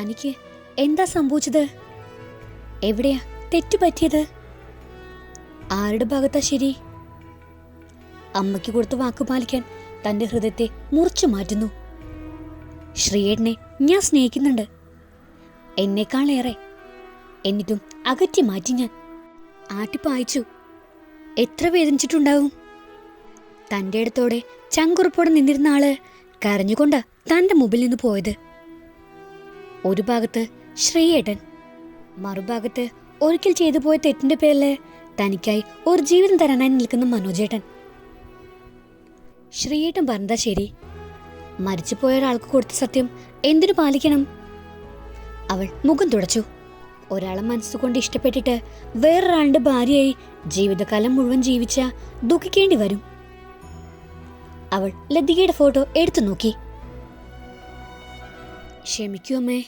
തനിക്ക് എന്താ സംഭവിച്ചത്? എവിടെയാ തെറ്റു പറ്റിയത്? ആരുടെ ഭാഗത്താ ശരി? അമ്മയ്ക്ക് കൊടുത്ത വാക്ക് പാലിക്കാൻ തന്റെ ഹൃദയത്തെ മുറിച്ചു മാറ്റുന്നു. ശ്രീയേട്ടനെ ഞാൻ സ്നേഹിക്കുന്നുണ്ട്. എന്നെക്കാളേറെ എന്നിട്ടും അകറ്റി മാറ്റി ഞാൻ ആട്ടിപ്പായച്ചു. എത്ര വേദനിച്ചിട്ടുണ്ടാവും? തന്റെ അടുത്തോടെ ചങ്കുറപ്പോടെ നിന്നിരുന്ന ആൾ കരഞ്ഞുകൊണ്ടാ തന്റെ മുമ്പിൽ നിന്ന് പോയത്. ഒരു ഭാഗത്ത് ശ്രീയേട്ടൻ മറുഭാഗത്ത് ഒരിക്കൽ ചെയ്തു പോയ തെറ്റിന്റെ പേരിൽ തനിക്കായി ഒരു ജീവിതം തരാനായി നിൽക്കുന്ന മനോജേട്ടൻ. ശ്രീയേട്ടൻ പറഞ്ഞതാ ശരി. മരിച്ചുപോയ ഒരാൾക്ക് കൊടുത്ത സത്യം എന്തിനു പാലിക്കണം? അവൾ മുഖം തുടച്ചു. ഒരാളെ മനസ്സുകൊണ്ട് ഇഷ്ടപ്പെട്ടിട്ട് വേറൊരാളുടെ ഭാര്യയായി ജീവിതകാലം മുഴുവൻ ജീവിച്ച ദുഃഖിക്കേണ്ടി വരും. അവൾ ലതികയുടെ ഫോട്ടോ എടുത്തു നോക്കി. ക്ഷമിക്കൂ അമ്മേ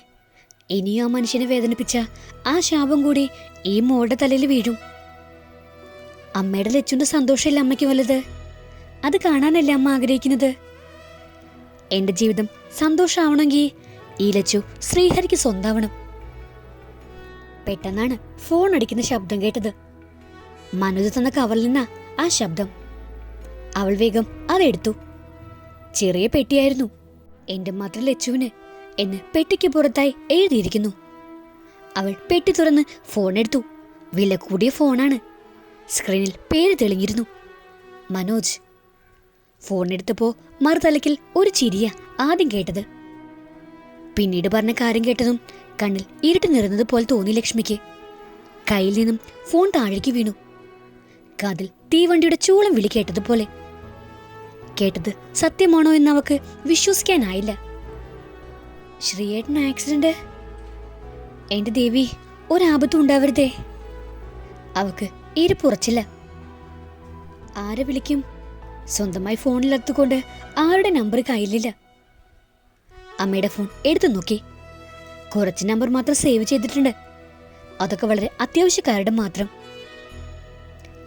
ഇനിയും ആ മനുഷ്യനെ വേദനിപ്പിച്ച ആ ശാപം കൂടി ഈ മോളുടെ തലയിൽ വീഴും. അമ്മയുടെ ലച്ചുന്റെ സന്തോഷമല്ല അമ്മയ്ക്ക് വലുത്? അത് കാണാനല്ല അമ്മ ആഗ്രഹിക്കുന്നത്? എന്റെ ജീവിതം സന്തോഷമാവണമെങ്കിൽ ഈ ലച്ചു ശ്രീഹരിക്ക് സ്വന്താവണം പെട്ടെന്നാണ് ഫോൺ അടിക്കുന്ന ശബ്ദം കേട്ടത്. മനോജ് തന്ന കവറിൽ നിന്നാ ആ ശബ്ദം. അവൾ വേഗം അതെടുത്തു ചെറിയ പെട്ടിയായിരുന്നു. എന്റെ മാത്രം ലച്ചുവിന് എന്ന് പെട്ടിക്ക് പുറത്തായി എഴുതിയിരിക്കുന്നു. അവൾ പെട്ടി തുറന്ന് ഫോൺ എടുത്തു. വില കൂടിയ ഫോണാണ് സ്ക്രീനിൽ പേര് തെളിഞ്ഞിരുന്നു. മനോജ്. ഫോൺ എടുത്തപ്പോ മറുതലക്കിൽ ഒരു ചിരിയ ആദ്യം കേട്ടത്. പിന്നീട് പറഞ്ഞ കാര്യം കേട്ടതും കണ്ണിൽ ഇരുട്ട് നിറഞ്ഞത് പോലെ തോന്നി ലക്ഷ്മിക്ക്. കയ്യിൽ നിന്നും ഫോൺ താഴേക്ക് വീണു. കാതിൽ തീവണ്ടിയുടെ ചൂളം വിളി കേട്ടതുപോലെ. കേട്ടത് സത്യമാണോ എന്ന് അവക്ക് വിശ്വസിക്കാനായില്ല. ശ്രീയേട്ടൻ ആക്സിഡന്റ് എന്റെ ദേവി ഒരാപത്തും ഉണ്ടാവരുതേ. അവക്ക് ഇരിപ്പുറച്ചില്ല ആരെ വിളിക്കും? സ്വന്തമായി ഫോണിലെത്തുകൊണ്ട് ആരുടെ നമ്പർ കയ്യിലില്ല. അമ്മയുടെ ഫോൺ എടുത്തു നോക്കി. കുറച്ച് നമ്പർ മാത്രം സേവ് ചെയ്തിട്ടുണ്ട്. അതൊക്കെ വളരെ അത്യാവശ്യക്കാരുടെ മാത്രം.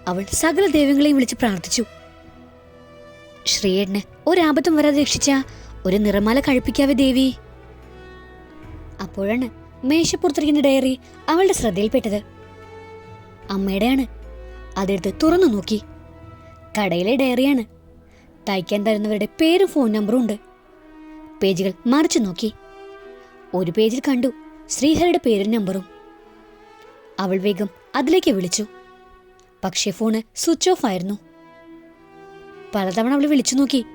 അവൾ സകല ദൈവങ്ങളെയും വിളിച്ച് പ്രാർത്ഥിച്ചു. ശ്രീയേട്ടന് ഒരാപത്തും വരാതെ രക്ഷിച്ച ഒരു നിറമാല കഴിപ്പിക്കാവേ ദേവി. അപ്പോഴാണ് മേശപ്പുറത്തിരിക്കുന്ന ഡയറി അവളുടെ ശ്രദ്ധയിൽപ്പെട്ടത്. അമ്മയുടെയാണ്. അതെടുത്ത് തുറന്നു നോക്കി. കടയിലെ ഡയറിയാണ്. തയ്ക്കാൻ തരുന്നവരുടെ പേരും ഫോൺ നമ്പറും ഉണ്ട്. പേജുകൾ മറിച്ചു നോക്കി. ഒരു പേജിൽ കണ്ടു ശ്രീഹരിയുടെ പേരും നമ്പറും. അവൾ വേഗം അതിലേക്ക് വിളിച്ചു. പക്ഷേ ഫോണ് സ്വിച്ച് ഓഫ് ആയിരുന്നു. പലതവണ അവൾ വിളിച്ചു നോക്കി.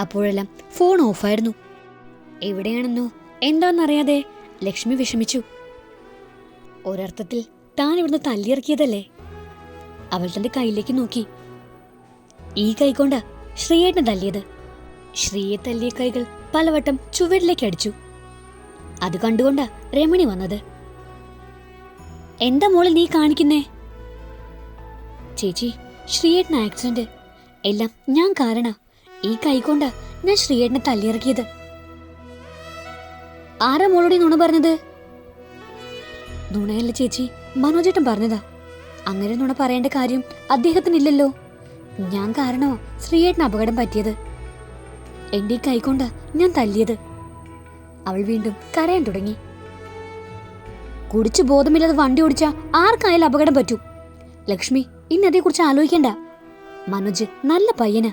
അപ്പോഴെല്ലാം ഫോൺ ഓഫായിരുന്നു എവിടെയാണെന്നോ എന്താണെന്നറിയാതെ ലക്ഷ്മി വിഷമിച്ചു. ഒരർത്ഥത്തിൽ താൻ ഇവിടുന്ന് തല്ലിയിറക്കിയതല്ലേ? അവൾ തന്റെ കയ്യിലേക്ക് നോക്കി. ഈ കൈകൊണ്ട ശ്രീയേട്ടനെ തല്ലിയത്. ശ്രീയെ തല്ലിയ കൈകൾ പലവട്ടം ചുവരിലേക്ക് അടിച്ചു. അത് കണ്ടുകൊണ്ടാ രമണി വന്നത്. എന്താ മോളെ നീ കാണിക്കുന്നേ? ചേച്ചി ശ്രീയേട്ടൻ ആക്സിഡന്റ് എല്ലാം ഞാൻ കാരണ. ഈ കൈകൊണ്ടാ ഞാൻ ശ്രീയേട്ടനെ തല്ലിയിറക്കിയത്. ആരാ മോളോട് നുണ പറഞ്ഞത്? നുണയല്ല ചേച്ചി മനോജേട്ടൻ പറഞ്ഞതാ. അങ്ങനെ നുണ പറയേണ്ട കാര്യം അദ്ദേഹത്തിനില്ലല്ലോ. ഞാൻ കാരണോ ശ്രീയേട്ടന് അപകടം പറ്റിയത്? എന്റെ ഈ കൈകൊണ്ടാ ഞാൻ തല്ലിയത്. അവൾ വീണ്ടും കരയാൻ തുടങ്ങി. കുടിച്ചു ബോധമില്ലാതെ വണ്ടി ഓടിച്ച ആർക്കായാലും അപകടം പറ്റൂ. ലക്ഷ്മി ഇനി അതേക്കുറിച്ച് ആലോചിക്കണ്ട. മനോജ് നല്ല പയ്യനാ.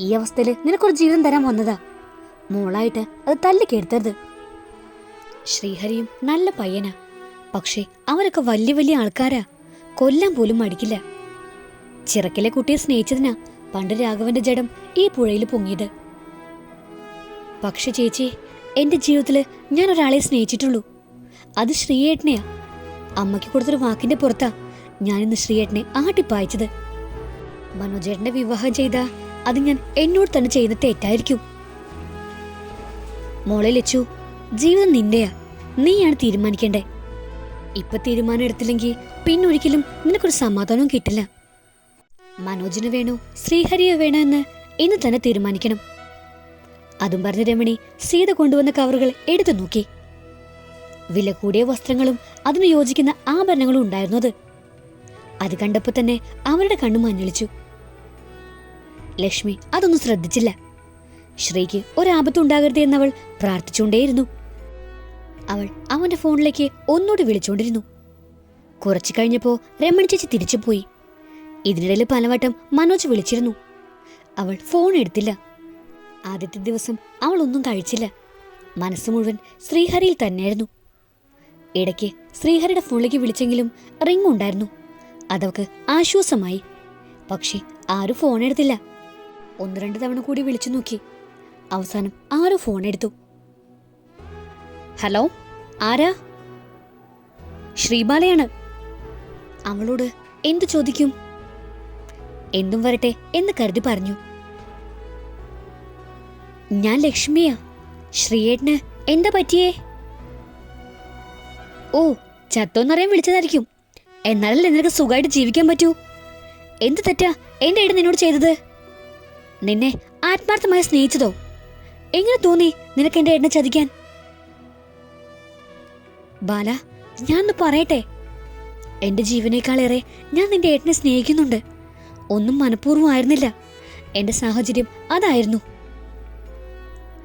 ഈ അവസ്ഥയിൽ നിനക്കൊരു ജീവിതം തരാൻ വന്നതാ. മോളായിട്ട് അത് തല്ലിക്കെടുത്തരുത്. ശ്രീഹരിയും നല്ല പയ്യനാ. പക്ഷേ അവരൊക്കെ വലിയ വലിയ ആൾക്കാരാ. കൊല്ലാൻ പോലും മടിക്കില്ല. ചിറക്കിലെ കുട്ടിയെ സ്നേഹിച്ചതിനാ പണ്ട് രാഘവന്റെ ജഡം ഈ പുഴയിൽ പൊങ്ങിയത്. പക്ഷെ ചേച്ചി എന്റെ ജീവിതത്തിൽ ഞാൻ ഒരാളെ സ്നേഹിച്ചിട്ടുള്ളൂ. അത് ശ്രീയേട്ടനെയാ. അമ്മയ്ക്ക് കൊടുത്തൊരു വാക്കിന്റെ പുറത്താ ഞാൻ ഇന്ന് ശ്രീയേട്ടനെ ആട്ടിപ്പായച്ചത്. മനോജേട്ടനെ വിവാഹം ചെയ്ത അത് ഞാൻ എന്നോട് തന്നെ ചെയ്യുന്ന തെറ്റായിരിക്കും. മോളെ ലച്ചു ജീവിതം നിന്റെയാ. നീയാണ് തീരുമാനിക്കേണ്ടേ. ഇപ്പൊ തീരുമാനം എടുത്തില്ലെങ്കിൽ പിന്നൊരിക്കലും നിനക്കൊരു സമാധാനവും കിട്ടില്ല. മനോജിന് വേണോ ശ്രീഹരിയെ വേണോ എന്ന് ഇന്ന് തന്നെ തീരുമാനിക്കണം. അതും പറഞ്ഞ രമണി സീത കൊണ്ടുവന്ന കവറുകൾ എടുത്തു നോക്കി. വില കൂടിയ വസ്ത്രങ്ങളും അതിന് യോജിക്കുന്ന ആഭരണങ്ങളും ഉണ്ടായിരുന്നു അത്. അത് കണ്ടപ്പോ തന്നെ അവരുടെ കണ്ണു മഞ്ഞളിച്ചു ലക്ഷ്മി അതൊന്നും ശ്രദ്ധിച്ചില്ല. ശ്രീക്ക് ഒരാപത്തുണ്ടാകരുത് എന്നവൾ പ്രാർത്ഥിച്ചുകൊണ്ടേയിരുന്നു. അവൾ അവന്റെ ഫോണിലേക്ക് ഒന്നുകൂടി വിളിച്ചുകൊണ്ടിരുന്നു കുറച്ചു കഴിഞ്ഞപ്പോ രമണി ചേച്ചി തിരിച്ചു പോയി ഇതിനിടയിൽ പലവട്ടം മനോജ് വിളിച്ചിരുന്നു. അവൾ ഫോൺ എടുത്തില്ല. ആദ്യത്തെ ദിവസം അവൾ ഒന്നും കഴിച്ചില്ല. മനസ്സ് മുഴുവൻ ശ്രീഹരിയിൽ തന്നെയായിരുന്നു. ഇടയ്ക്ക് ശ്രീഹരിയുടെ ഫോണിലേക്ക് വിളിച്ചെങ്കിലും റിംഗ് ഉണ്ടായിരുന്നു. അതവക്ക് ആശ്വാസമായി. പക്ഷെ ആരും ഫോൺ എടുത്തില്ല. ഒന്ന് രണ്ട് തവണ കൂടി വിളിച്ചു നോക്കി. അവസാനം ആരോ ഫോൺ എടുത്തു. ഹലോ ആരാ? ശ്രീബാലയാണ്. അവളോട് എന്തു ചോദിക്കും? എന്തും വരട്ടെ എന്ന് കരുതി പറഞ്ഞു. ഞാൻ ലക്ഷ്മിയാ. ശ്രീയേട്ടന് എന്താ പറ്റിയേ? ഓ ചത്തോന്നറിയാൻ വിളിച്ചതായിരിക്കും. എന്നാലല്ലേ നിനക്ക് സുഖമായിട്ട് ജീവിക്കാൻ പറ്റൂ? എന്ത് തെറ്റാ? എന്റെ ഏട്ടൻ നിന്നോട് ചെയ്തത്? നിന്നെ ആത്മാർത്ഥമായി സ്നേഹിച്ചതോ? എങ്ങനെ തോന്നി നിനക്ക് എന്റെ ഏട്ടനെ ചതിക്കാൻ? ബാല ഞാനൊന്ന് പറയട്ടെ. എന്റെ ജീവനേക്കാളേറെ ഞാൻ നിന്റെ ഏട്ടനെ സ്നേഹിക്കുന്നുണ്ട്. ഒന്നും മനഃപൂർവം ആയിരുന്നില്ല. എന്റെ സാഹചര്യം അതായിരുന്നു.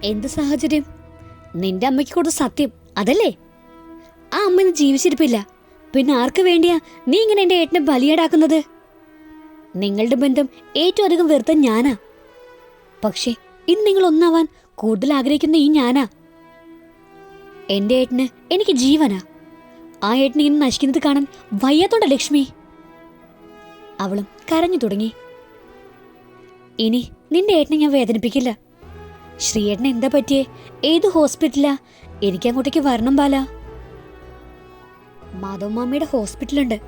എന്ത് സാഹചര്യം? നിന്റെ അമ്മയ്ക്ക് കൊടുത്ത സത്യം അതല്ലേ? ആ അമ്മ ഇന്ന് ജീവിച്ചിരിപ്പില്ല. പിന്നെ ആർക്ക് വേണ്ടിയാ നീ ഇങ്ങനെ എന്റെ ഏട്ടനെ ബലിയേടാക്കുന്നത്? നിങ്ങളുടെ ബന്ധം ഏറ്റവും അധികം വെറുത്ത ഞാനാ. പക്ഷേ ഇന്ന് നിങ്ങൾ ഒന്നാവാൻ കൂടുതൽ ആഗ്രഹിക്കുന്ന ഈ ഞാനാ. എന്റെ ഏട്ടന് എനിക്ക് ജീവനാ. ആ ഏട്ടനെ ഇങ്ങനെ നശിക്കുന്നത് കാണാൻ വയ്യാത്തോണ്ട ലക്ഷ്മി. അവളും കരഞ്ഞു തുടങ്ങി. ഇനി നിന്റെ ഏട്ടനെ ഞാൻ വേദനിപ്പിക്കില്ല. ശ്രീയേട്ടന് എന്താ പറ്റിയേ? ഏത് ഹോസ്പിറ്റലാ? എനിക്ക് അങ്ങോട്ടേക്ക് വരണം ബാല. മാധവ മാമയുടെ ഹോസ്പിറ്റലുണ്ട്.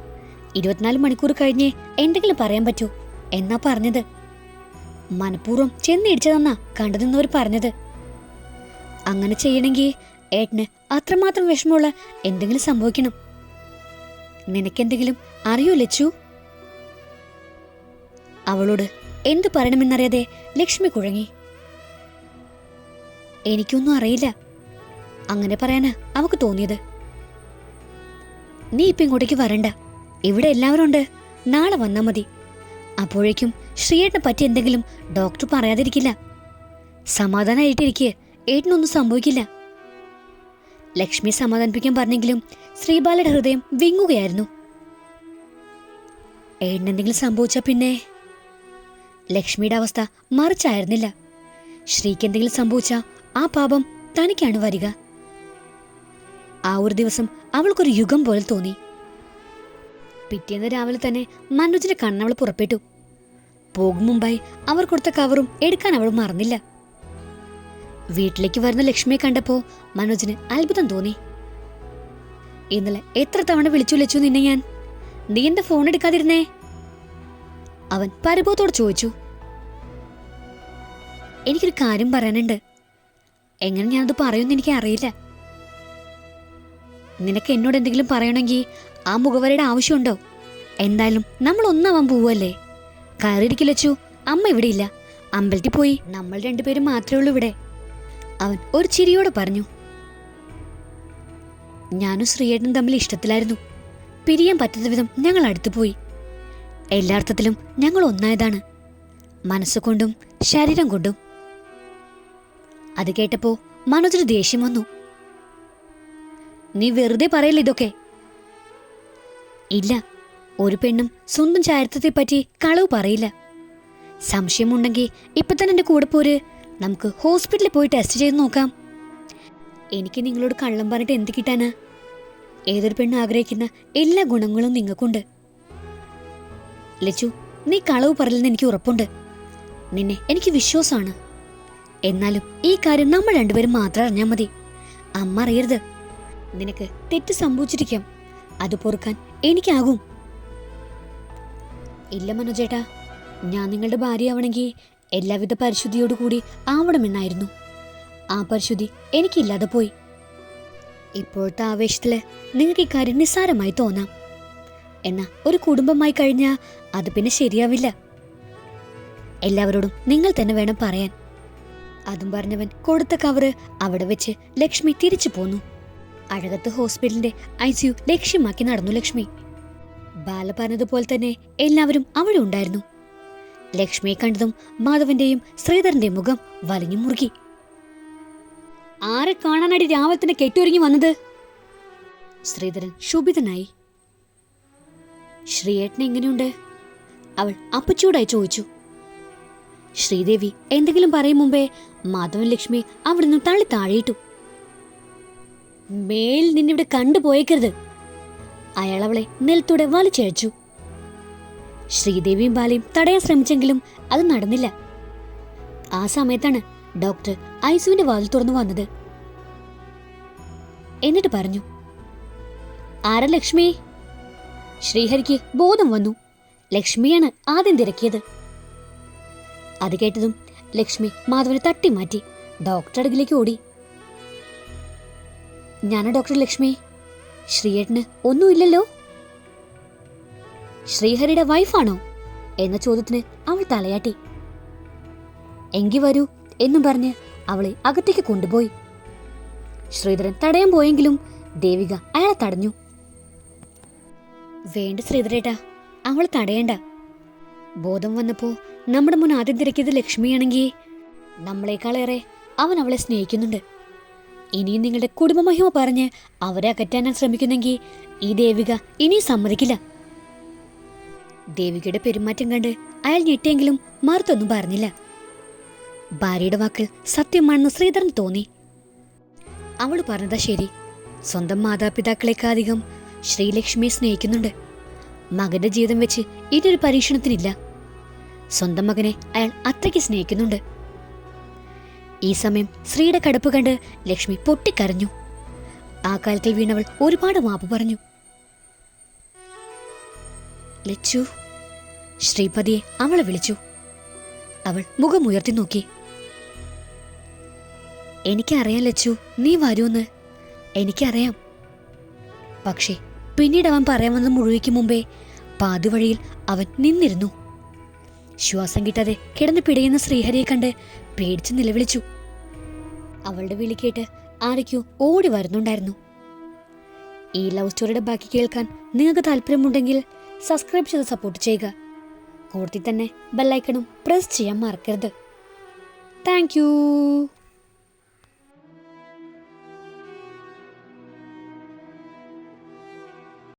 ഇരുപത്തിനാല് മണിക്കൂർ കഴിഞ്ഞേ എന്തെങ്കിലും പറയാൻ പറ്റൂ. എന്നാ പറഞ്ഞത്? മനഃപൂർവം ചെന്നിടിച്ചതെന്നാ കണ്ടു നിന്നവർ പറഞ്ഞത്. അങ്ങനെ ചെയ്യണമെങ്കിൽ ഏട്ടന് അത്രമാത്രം വിഷമമുള്ള എന്തെങ്കിലും സംഭവിക്കണം. നിനക്കെന്തെങ്കിലും അറിയോ ലച്ചു? അവളോട് എന്തു പറയണമെന്നറിയാതെ ലക്ഷ്മി കുഴങ്ങി. എനിക്കൊന്നും അറിയില്ല. അങ്ങനെ പറയാനാ അവക്ക് തോന്നിയത്. നീ ഇപ്പൊ ഇങ്ങോട്ടേക്ക് വരണ്ട. ഇവിടെ എല്ലാവരും ഉണ്ട് നാളെ വന്നാ മതി. അപ്പോഴേക്കും ശ്രീയേട്ടനെ പറ്റി എന്തെങ്കിലും ഡോക്ടർ പറയാതിരിക്കില്ല. സമാധാനമായിട്ടിരിക്കെ ഏട്ടനൊന്നും സംഭവിക്കില്ല. ലക്ഷ്മി സമാധാനിപ്പിക്കാൻ പറഞ്ഞെങ്കിലും ശ്രീബാലയുടെ ഹൃദയം വിങ്ങുകയായിരുന്നു. ഏട്ടനെന്തെങ്കിലും സംഭവിച്ചാ പിന്നെ? ലക്ഷ്മിയുടെ അവസ്ഥ മറിച്ചായിരുന്നില്ല. ശ്രീക്ക് എന്തെങ്കിലും സംഭവിച്ച ആ പാപം തനിക്കാണ് വരിക. ആ ഒരു ദിവസം അവൾക്കൊരു യുഗം പോലെ തോന്നി. പിറ്റേന്ന് രാവിലെ തന്നെ മനോജിന്റെ കണ്ണവൾ പുറപ്പെട്ടു. പോകും മുമ്പായി അവർ കൊടുത്ത കവറും എടുക്കാൻ അവൾ മറന്നില്ല. വീട്ടിലേക്ക് വരുന്ന ലക്ഷ്മിയെ കണ്ടപ്പോ മനോജിന് അത്ഭുതം തോന്നി. ഇന്നലെ എത്ര തവണ വിളിച്ചു വിളിച്ചു നിന്നെ ഞാൻ? നീ എന്റെ ഫോൺ എടുക്കാതിരുന്നേ? അവൻ പരിഭവത്തോട് ചോദിച്ചു. എനിക്കൊരു കാര്യം പറയാനുണ്ട്. എങ്ങനെ ഞാനത് പറയുമെന്ന് എനിക്ക് അറിയില്ല. നിനക്ക് എന്നോട് എന്തെങ്കിലും പറയണമെങ്കിൽ ആ മുഖവരയുടെ ആവശ്യമുണ്ടോ? എന്തായാലും നമ്മൾ ഒന്നാവാൻ പോവല്ലേ കയറിയിരിക്കില്ലച്ചു അമ്മ ഇവിടെ ഇല്ല അമ്പലത്തിൽ പോയി നമ്മൾ രണ്ടുപേരും മാത്രമേ ഉള്ളൂ ഇവിടെ. അവൻ ഒരു ചിരിയോടെ പറഞ്ഞു. ഞാനും ശ്രീയേട്ടനും തമ്മിൽ ഇഷ്ടത്തിലായിരുന്നു. പിരിയാൻ പറ്റാത്ത വിധം ഞങ്ങൾ അടുത്തു പോയി. എല്ലാ അർത്ഥത്തിലും ഞങ്ങൾ ഒന്നായതാണ്. മനസ്സുകൊണ്ടും ശരീരം കൊണ്ടും. അത് കേട്ടപ്പോ മനോജിന് ദേഷ്യം വന്നു. നീ വെറുതെ പറയില്ല ഇതൊക്കെ? ഇല്ല ഒരു പെണ്ണും സ്വന്തം ചാരിത്രത്തെ പറ്റി കളവ് പറയില്ല. സംശയമുണ്ടെങ്കിൽ ഇപ്പൊ തന്നെ എന്റെ കൂടെ പോര്. നമുക്ക് ഹോസ്പിറ്റലിൽ പോയി ടെസ്റ്റ് ചെയ്ത് നോക്കാം. എനിക്ക് നിങ്ങളോട് കള്ളം പറഞ്ഞിട്ട് എന്ത് കിട്ടാനാ? ഏതൊരു പെണ്ണ് ആഗ്രഹിക്കുന്ന എല്ലാ ഗുണങ്ങളും നിങ്ങൾക്കുണ്ട്. ലച്ചു നീ കളവ് പറയില്ലെന്ന് എനിക്ക് ഉറപ്പുണ്ട്. നിന്നെ എനിക്ക് വിശ്വാസമാണ്. എന്നാലും ഈ കാര്യം നമ്മൾ രണ്ടുപേരും മാത്രം അറിഞ്ഞാൽ മതി. അമ്മ അറിയരുത്. നിനക്ക് തെറ്റ് സംഭവിച്ചിരിക്കാം. അത് പൊറുക്കാൻ എനിക്കാകും. ഇല്ല മനോജേട്ടാ. ഞാൻ നിങ്ങളുടെ ഭാര്യയാവണമെങ്കിൽ എല്ലാവിധ പരിശുദ്ധിയോടുകൂടി ആവണമെന്നായിരുന്നു. ആ പരിശുദ്ധി എനിക്കില്ലാതെ പോയി. ഇപ്പോഴത്തെ ആവേശത്തിൽ നിങ്ങൾക്ക് ഇക്കാര്യം നിസ്സാരമായി തോന്നാം. എന്നാ ഒരു കുടുംബമായി കഴിഞ്ഞാൽ അത് പിന്നെ ശരിയാവില്ല. എല്ലാവരോടും നിങ്ങൾ തന്നെ വേണം പറയാൻ. അതും പറഞ്ഞവൻ കൊടുത്ത കവറ് അവിടെ വെച്ച് ലക്ഷ്മി തിരിച്ചു പോന്നു. അഴകത്ത് ഹോസ്പിറ്റലിന്റെ ഐ ലക്ഷ്യമാക്കി നടന്നു ലക്ഷ്മി. ബാല പറഞ്ഞതുപോലെ തന്നെ എല്ലാവരും അവിടെ ഉണ്ടായിരുന്നു. ലക്ഷ്മിയെ കണ്ടതും മാധവന്റെയും ശ്രീധരന്റെയും മുഖം വലിഞ്ഞു മുറുകി. ആരെ കാണാനായി രാവിലെ തന്നെ കെട്ടിയൊരുങ്ങി വന്നത്? ശ്രീധരൻ ശുഭിതനായി. ശ്രീയേട്ടൻ എങ്ങനെയുണ്ട്? അവൾ അപ്പച്ചൂടായി ചോദിച്ചു. ശ്രീദേവി എന്തെങ്കിലും പറയും മുമ്പേ മാധവൻ ലക്ഷ്മി അവിടെ നിന്ന് തള്ളി താഴെയിട്ടു. മേൽ നിന്നിവിടെ കണ്ടുപോയേക്കരുത് അയാൾ അവളെ നിലത്തൂടെ വലിച്ചഴച്ചു. ശ്രീദേവിയും ബാലയും തടയാൻ ശ്രമിച്ചെങ്കിലും അത് നടന്നില്ല. ആ സമയത്താണ് ഡോക്ടർ ഐസുവിന്റെ വാതിൽ തുറന്നു വന്നത്. എന്നിട്ട് പറഞ്ഞു ആരാ ലക്ഷ്മി? ശ്രീഹരിക്ക് ബോധം വന്നു. ലക്ഷ്മിയാണ് ആദ്യം തിരക്കിയത്. അത് കേട്ടതും ലക്ഷ്മി മാധവനെ തട്ടി മാറ്റി ഡോക്ടർ അടുക്കിലേക്ക് ഓടി. ഞാനാ ഡോക്ടർ ലക്ഷ്മി? ശ്രീയേട്ടന് ഒന്നുമില്ലല്ലോ? ശ്രീഹരിയുടെ വൈഫാണോ എന്ന ചോദ്യത്തിന് അവൾ തലയാട്ടി. എങ്കി വരൂ എന്നും പറഞ്ഞ് അവളെ അകത്തേക്ക് കൊണ്ടുപോയി. ശ്രീധരൻ തടയാൻ പോയെങ്കിലും ദേവിക അയാളെ തടഞ്ഞു. വേണ്ട ശ്രീധരേട്ടാ അവൾ തടയണ്ട. ബോധം വന്നപ്പോ നമ്മുടെ മുൻ ആദ്യം തിരക്കിയത് ലക്ഷ്മിയാണെങ്കിൽ നമ്മളെക്കാളേറെ അവൻ അവളെ സ്നേഹിക്കുന്നുണ്ട്. ഇനിയും നിങ്ങളുടെ കുടുംബമഹിമ പറഞ്ഞ് അവരെ അകറ്റാൻ ശ്രമിക്കുന്നെങ്കിൽ ഈ ദേവിക ഇനിയും സമ്മതിക്കില്ല. ദേവികയുടെ പെരുമാറ്റം കണ്ട് അയാൾ ഞെട്ടിയെങ്കിലും മറുത്തൊന്നും പറഞ്ഞില്ല. ഭാര്യയുടെ വാക്ക് സത്യമാണെന്ന് ശ്രീധരൻ തോന്നി. അവൾ പറഞ്ഞതാ ശരി. സ്വന്തം മാതാപിതാക്കളെക്കാധികം ശ്രീലക്ഷ്മിയെ സ്നേഹിക്കുന്നുണ്ട്. മകന്റെ ജീവിതം വെച്ച് ഇതൊരു പരീക്ഷണത്തിനില്ല. സ്വന്തം മകനെ അയാൾ അത്രയ്ക്ക് സ്നേഹിക്കുന്നുണ്ട്. ഈ സമയം ശ്രീയുടെ കടുപ്പ് കണ്ട് ലക്ഷ്മി പൊട്ടിക്കരഞ്ഞു. ആ കാലത്തിൽ വീണവൾ ഒരുപാട് മാപ്പ് പറഞ്ഞു. ലച്ചു ശ്രീപതിയെ അവളെ വിളിച്ചു. അവൾ മുഖമുയർത്തി നോക്കി. എനിക്കറിയാം ലച്ചു നീ വരൂന്ന് എനിക്കറിയാം. പക്ഷേ പിന്നീട് അവൻ പറയാൻ വന്ന മുഴുവിക്ക് മുമ്പേ പാതിവഴിയിൽ അവൻ നിന്നിരുന്നു. ശ്വാസം കിട്ടാതെ കിടന്ന് പിടയുന്ന ശ്രീഹരിയെ കണ്ട് പേടിച്ച് നിലവിളിച്ചു. അവളുടെ വിളി കേട്ട് ആരൊക്കെയോ ഓടി വരുന്നുണ്ടായിരുന്നു. ഈ ലവ് സ്റ്റോറിയുടെ ബാക്കി കേൾക്കാൻ നിങ്ങൾക്ക് താല്പര്യമുണ്ടെങ്കിൽ സബ്സ്ക്രൈബ് ചെയ്ത് സപ്പോർട്ട് ചെയ്യുക. കൂടുതൽ തന്നെ ബെല്ലൈക്കണും പ്രസ് ചെയ്യാൻ മറക്കരുത്. താങ്ക്